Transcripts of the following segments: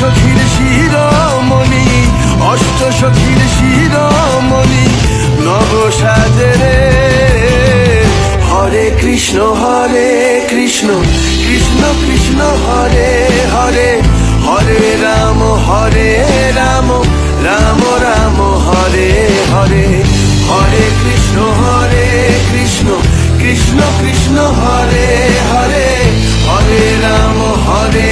সখীর শিরোমণি, অষ্ট সখীর শিরোমণি, নব সাজরে হরে কৃষ্ণ হরে কৃষ্ণ কৃষ্ণ কৃষ্ণ, হরে হরে হরে রাম হরে রাম রাম রাম, হরে হরে হরে কৃষ্ণ হরে কৃষ্ণ কৃষ্ণ কৃষ্ণ, হরে হরে হরে রাম, হরে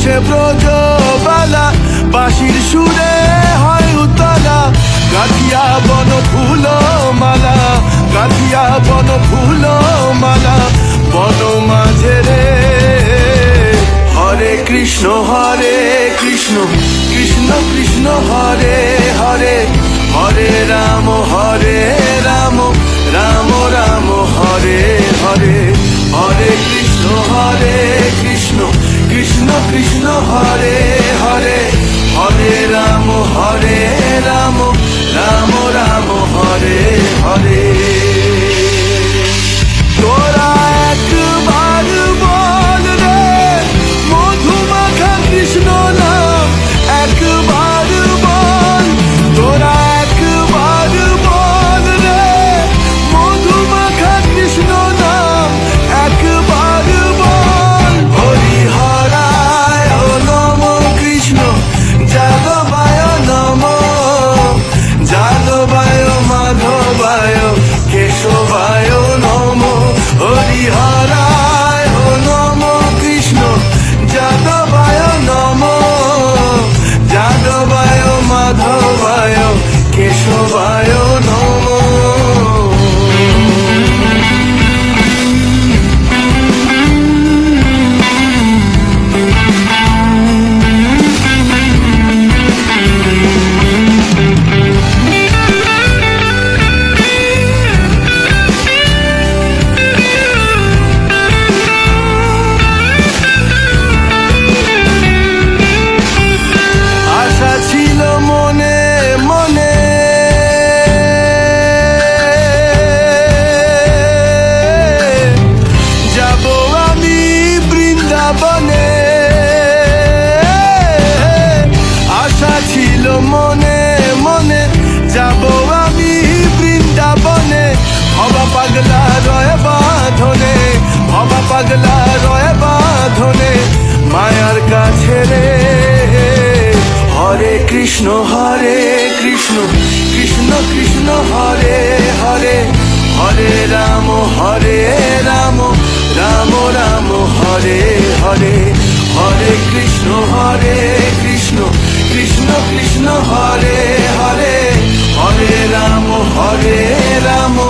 এখনও সে ব্রজ বালা বাঁশির সুরে হয় উতলা। গাথিয়া বন ফুল মালা গাথিয়া বন ফুল মালা বন মাঝে রে হরে কৃষ্ণ হরে কৃষ্ণ কৃষ্ণ কৃষ্ণ, হরে হরে। হরে রাম হরে রাম রাম রাম, হরে হরে। হরে কৃষ্ণ হরে কৃষ্ণ। হরে কেশবায় পাগলা রয় বাঁধনে, মায়ার কাছে রে। হরে কৃষ্ণ হরে কৃষ্ণ কৃষ্ণ কৃষ্ণ, হরে হরে। হরে রাম হরে রাম রাম রাম, হরে হরে। হরে কৃষ্ণ হরে কৃষ্ণ কৃষ্ণ কৃষ্ণ, হরে হরে। হরে রাম হরে রাম